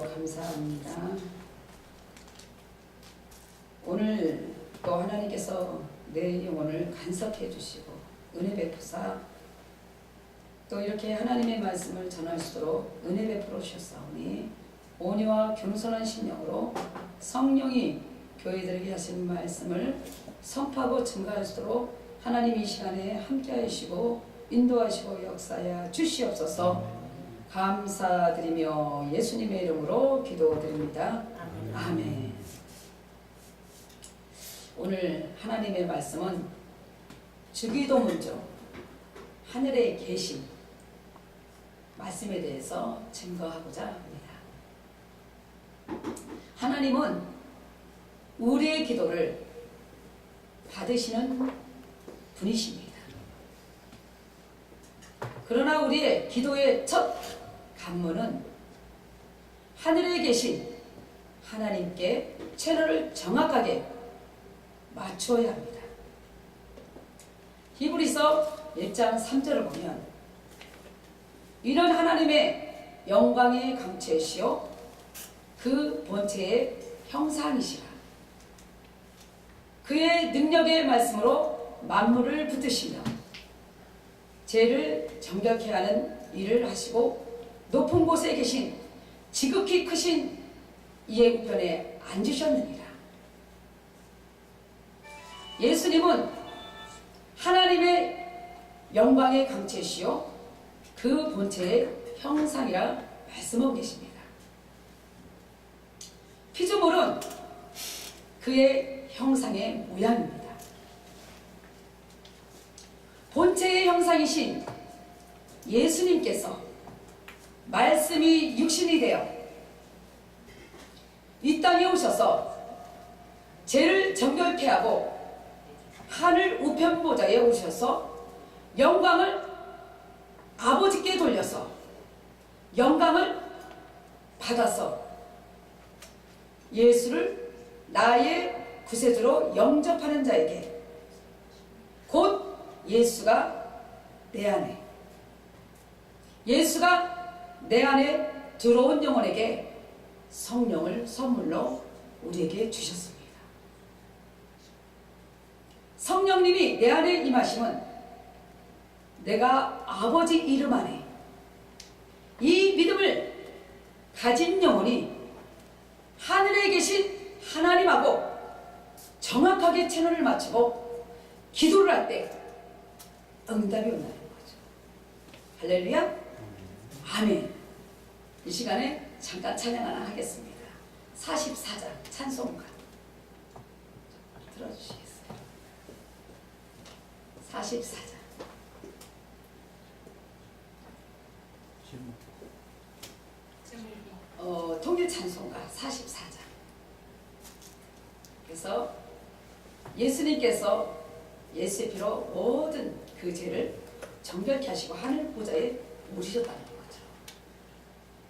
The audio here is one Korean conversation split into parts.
감사합니다. 오늘 또 하나님께서 내 영혼을 간섭해 주시고 은혜 베푸사 또 이렇게 하나님의 말씀을 전할수록 은혜 베풀어 주셨사오니 온유와 겸손한 심령으로 성령이 교회들에게 하신 말씀을 선포하고 증가할수록 하나님 이 시간에 함께 하시고 인도하시고 역사하여 주시옵소서 감사드리며 예수님의 이름으로 기도드립니다. 아멘. 오늘 하나님의 말씀은 주기도 문조 하늘에 계신 말씀에 대해서 증거하고자 합니다. 하나님은 우리의 기도를 받으시는 분이십니다. 그러나 우리의 기도의 첫 간문은 하늘에 계신 하나님께 채널을 정확하게 맞추어야 합니다. 히브리서 1장 3절을 보면 이런 하나님의 영광의 강체시요 그 본체의 형상이시라 그의 능력의 말씀으로 만물을 붙드시며 죄를 정결케 하는 일을 하시고 높은 곳에 계신 지극히 크신 이의 우편에 앉으셨느니라. 예수님은 하나님의 영광의 강체시요 그 본체의 형상이라 말씀하고 계십니다. 피조물은 그의 형상의 모양입니다. 본체의 형상이신 예수님께서 말씀이 육신이 되어 이 땅에 오셔서 죄를 정결케 하고 하늘 우편 보좌에 오셔서 영광을 아버지께 돌려서 영광을 받아서 예수를 나의 구세주로 영접하는 자에게 곧 예수가 내 안에. 예수가 내 안에 들어온 영혼에게 성령을 선물로 우리에게 주셨습니다. 성령님이 내 안에 임하시면 내가 아버지 이름 안에 이 믿음을 가진 영혼이 하늘에 계신 하나님하고 정확하게 채널을 맞추고 기도를 할 때 응답이 온다는 거죠. 할렐루야. 아멘. 이 시간에 잠깐 찬양 하나 하겠습니다. 44장 찬송가 들어주시겠어요? 44장 어, 통일 찬송가 44장 그래서 예수님께서 예수의 피로 모든 그 죄를 정결케 하시고 하늘 보좌에 거죠.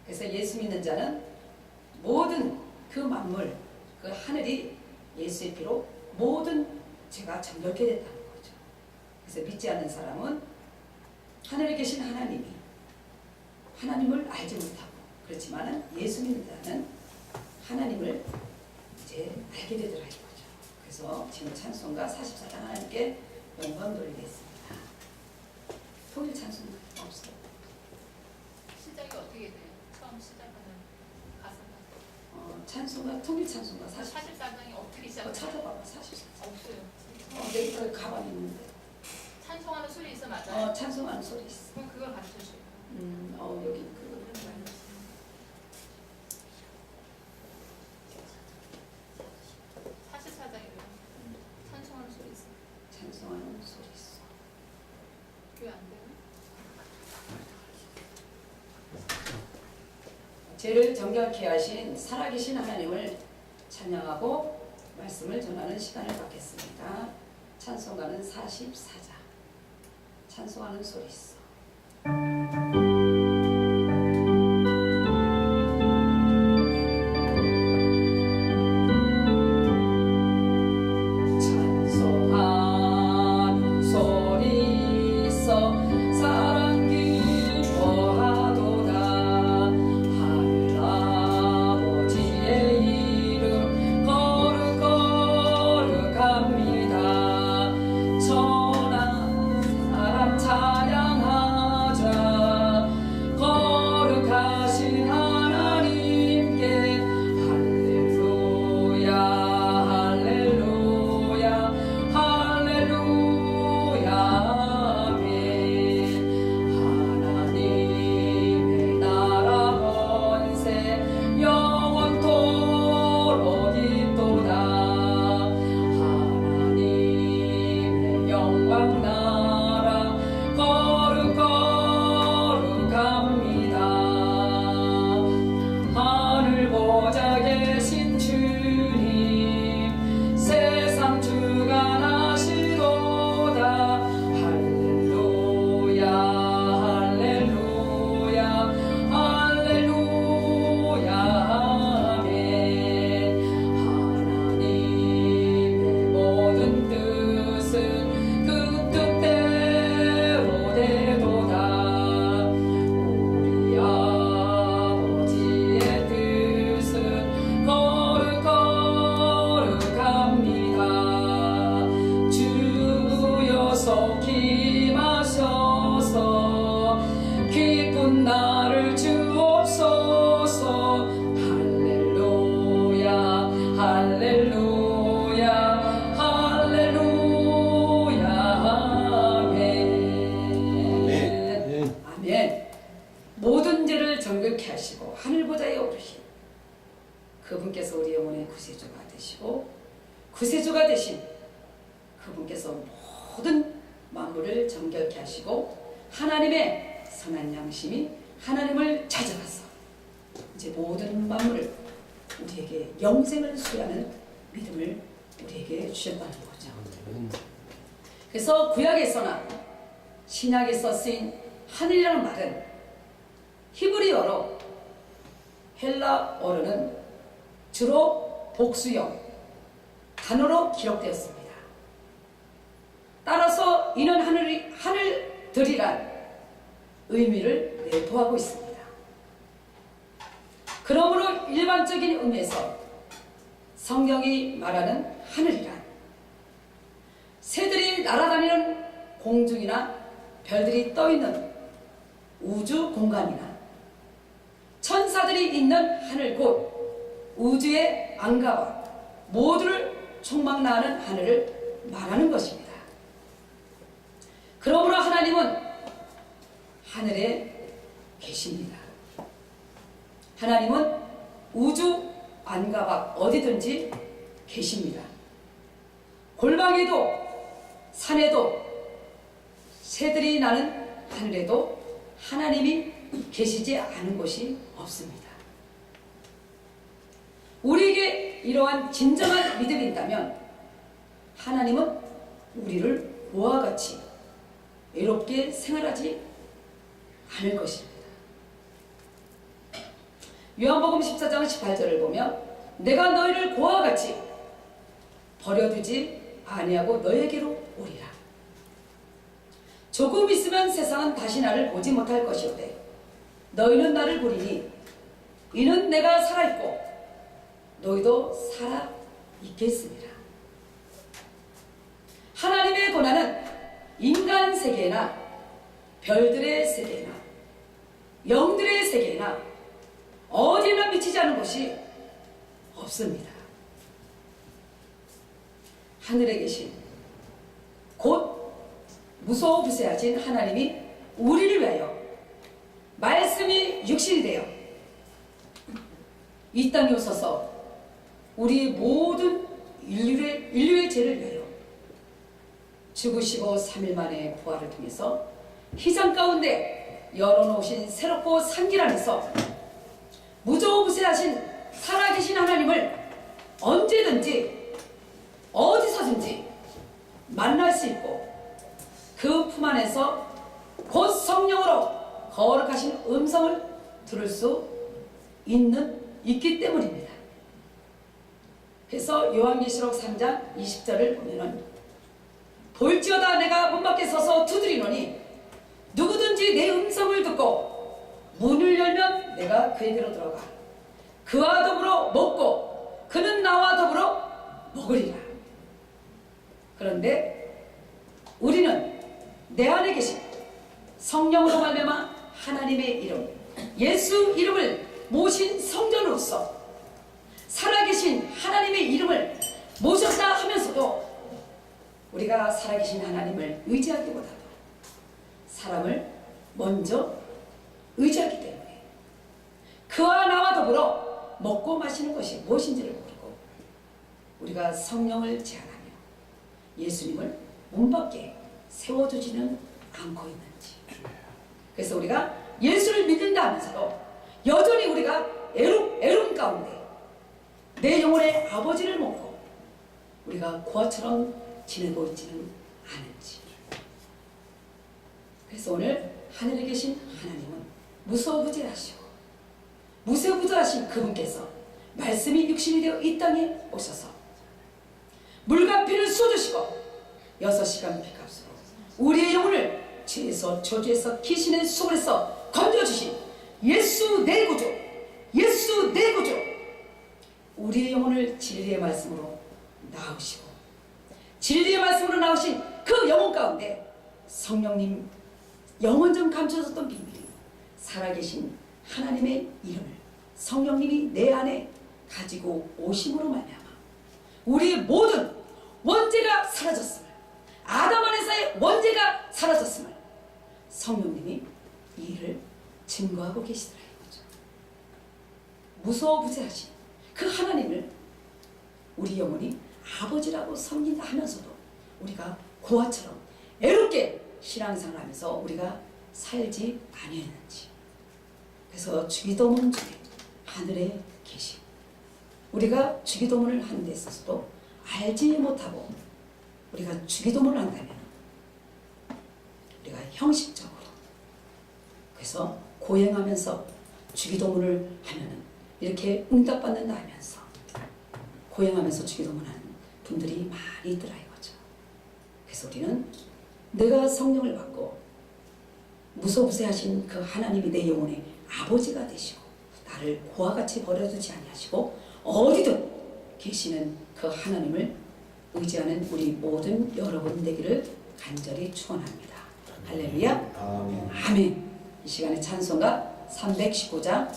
그래서 예수 믿는 자는 모든 그 만물, 그 하늘이 예수의 피로 모든 죄가 정결케 됐다는 거죠. 그래서 믿지 않는 사람은 하늘에 계신 하나님이 하나님을 알지 못하고 그렇지만은 예수 믿는 자는 하나님을 이제 알게 되더라 이거죠. 그래서 지금 찬송가 44장 하나님께 영광 돌리겠습니다. 통일 찬송 없어요. 시작이 어떻게 돼요? 처음 시작하는 가사가 어, 찬송가 통일 찬송가 44. 44장이 어떻게 어, 시작해요? 찾아봐봐 44. 없어요. 어, 내그 가방에 있는데. 찬송하는 소리 있어 맞아요? 어, 찬송하는 소리 있어. 그럼 그걸 가르쳐 줘요. 음, 어 여기 그 44장이래요. 찬송하는 소리 있어. 찬송하는 소리 있어. 교회 안 돼요? 죄를 정결케 하신 살아계신 하나님을 찬양하고 말씀을 전하는 시간을 갖겠습니다. 찬송가는 44자. 찬송하는 소리 있어. 구세주가 되시고 구세주가 되신 그분께서 모든 만물을 정결케 하시고 하나님의 선한 양심이 하나님을 찾아가서 이제 모든 만물을 우리에게 영생을 수여하는 믿음을 우리에게 주셨다는 거죠. 그래서 구약에서나 신약에서 쓰인 하늘이라는 말은 히브리어로 헬라어로는 주로 복수형 단어로 기록되었습니다. 따라서 이는 하늘이 하늘들이란 의미를 내포하고 있습니다. 그러므로 일반적인 의미에서 성경이 말하는 하늘이란 새들이 날아다니는 공중이나 별들이 떠 있는 우주 공간이나 천사들이 있는 하늘 곳 우주의 안가와 모두를 총망라하는 하늘을 말하는 것입니다. 그러므로 하나님은 하늘에 계십니다. 하나님은 우주 안가와 어디든지 계십니다. 골방에도 산에도 새들이 나는 하늘에도 하나님이 계시지 않은 곳이 없습니다. 우리에게 이러한 진정한 믿음이 있다면 하나님은 우리를 고와 같이 외롭게 생활하지 않을 것입니다. 요한복음 14장 18절을 보면 내가 너희를 고와 같이 버려두지 아니하고 너에게로 오리라. 조금 있으면 세상은 다시 나를 보지 못할 것이오되 너희는 나를 보리니 이는 내가 살아있고 너희도 살아 있겠습니다. 하나님의 고난은 인간 세계나 별들의 세계나 영들의 세계나 어디나 미치지 않은 곳이 없습니다. 하늘에 계신 곧 무소부세하신 하나님이 우리를 위하여 말씀이 육신이 되어 이 땅에 오셔서 우리 모든 인류의, 인류의 죄를 위하여 죽으시고 3일 만에 부활을 통해서 희장 가운데 열어놓으신 새롭고 산길 안에서 무조부세하신 살아계신 하나님을 언제든지 어디서든지 만날 수 있고 그 품 안에서 곧 성령으로 거룩하신 음성을 들을 수 있는 있기 때문입니다. 그래서 요한계시록 3장 20절을 보면은 볼지어다 내가 문 밖에 서서 두드리노니 누구든지 내 음성을 듣고 문을 열면 내가 그에게로 들어가 그와 더불어 먹고 그는 나와 더불어 먹으리라. 그런데 우리는 내 안에 계신 성령으로 말미암아 하나님의 이름 예수 이름을 모신 성전으로서 하나님의 이름을 모셨다 하면서도 우리가 살아계신 하나님을 의지하기보다도 사람을 먼저 의지하기 때문에 그와 나와 더불어 먹고 마시는 것이 무엇인지를 모르고 우리가 성령을 제한하며 예수님을 문 밖에 세워두지는 않고 있는지. 그래서 우리가 예수를 믿는다 하면서도 여전히 우리가 애름, 애름 가운데 내 영혼의 아버지를 먹고 우리가 고아처럼 지내고 있지는 않은지. 그래서 오늘 하늘에 계신 하나님은 무소부재하시고 무소부재하신 그분께서 말씀이 육신이 되어 이 땅에 오셔서 물과 피를 쏟으시고 여섯 시간 피값으로 우리의 영혼을 죄에서 저주에서 귀신의 수골에서 건져주신 예수 내 구주 예수 내 구주 우리의 영혼을 진리의 말씀으로 나오시고 진리의 말씀으로 나오신 그 영혼 가운데 성령님 영원전 감춰졌던 비밀이 살아계신 하나님의 이름을 성령님이 내 안에 가지고 오심으로 말미암아 우리의 모든 원죄가 사라졌음을 아담 안에서의 원죄가 사라졌음을 성령님이 이 일을 증거하고 계시더라 이거죠. 무소부재하신 그 하나님을 우리 영혼이 아버지라고 섬긴다 하면서도 우리가 고아처럼 애롭게 신앙생활 하면서 우리가 살지 아니했는지. 그래서 주기도문 중에 하늘에 계신 우리가 주기도문을 하는 데 있어서도 알지 못하고 우리가 주기도문을 한다면 우리가 형식적으로 그래서 고행하면서 주기도문을 하면은 이렇게 응답받는다 하면서 고행하면서 주기도문하는 분들이 많이 있더라 이거죠. 그래서 우리는 내가 성령을 받고 무소부세하신 그 하나님이 내 영혼의 아버지가 되시고 나를 고와 같이 버려두지 아니하시고 어디든 계시는 그 하나님을 의지하는 우리 모든 여러분 되기를 간절히 축원합니다. 할렐루야. 아멘. 아멘. 이 시간에 찬송가 319장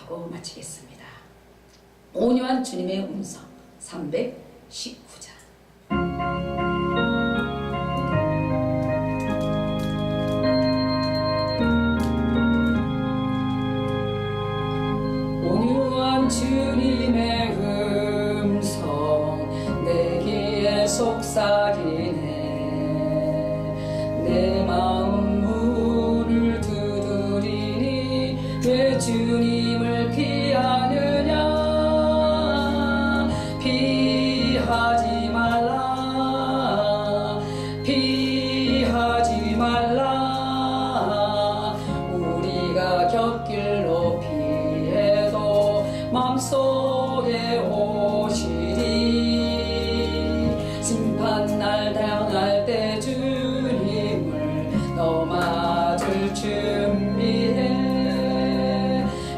하고 마치겠습니다. 온유한 주님의 음성 319장. 온유한 주님의 음성 내 귀에 속삭이네 내 마음 문을 두드리니 왜 주님 준비해.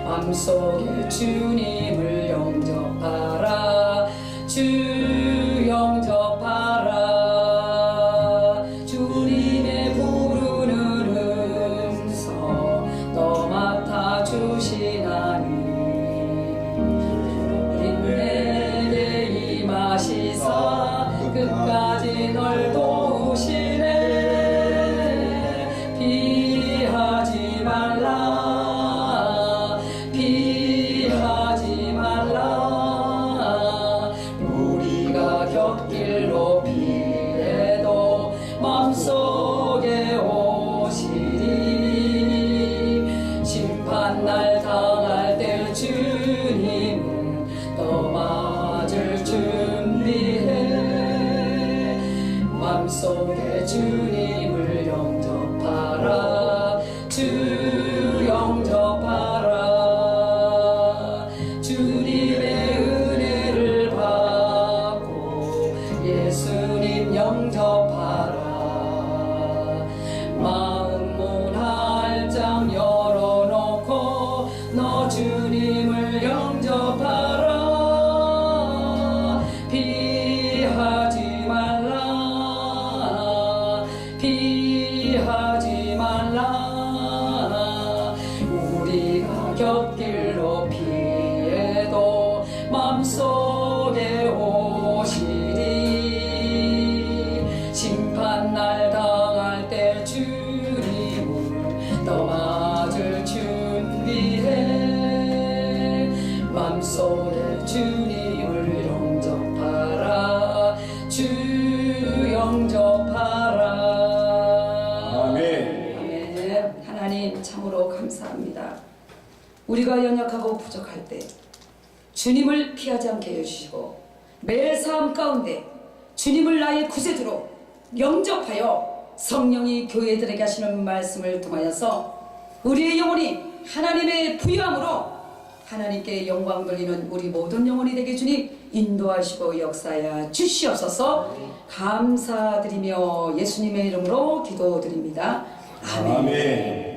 맘속에 주님을 영접하라. 주 곁길로 피해도 맘속에 오시리 심판날 당할 때 주님을 너 맞을 준비해 맘속에 주님을 영접하라 주 영접하라 아멘. 아멘. 하나님 참으로 감사합니다. 우리가 연약하고 부족할 때 주님을 피하지 않게 해주시고 매일 삶 가운데 주님을 나의 구세주로 영접하여 성령이 교회들에게 하시는 말씀을 통하여서 우리의 영혼이 하나님의 부유함으로 하나님께 영광 돌리는 우리 모든 영혼이 되게 주님 인도하시고 역사하여 주시옵소서 감사드리며 예수님의 이름으로 기도드립니다. 아멘. 아멘.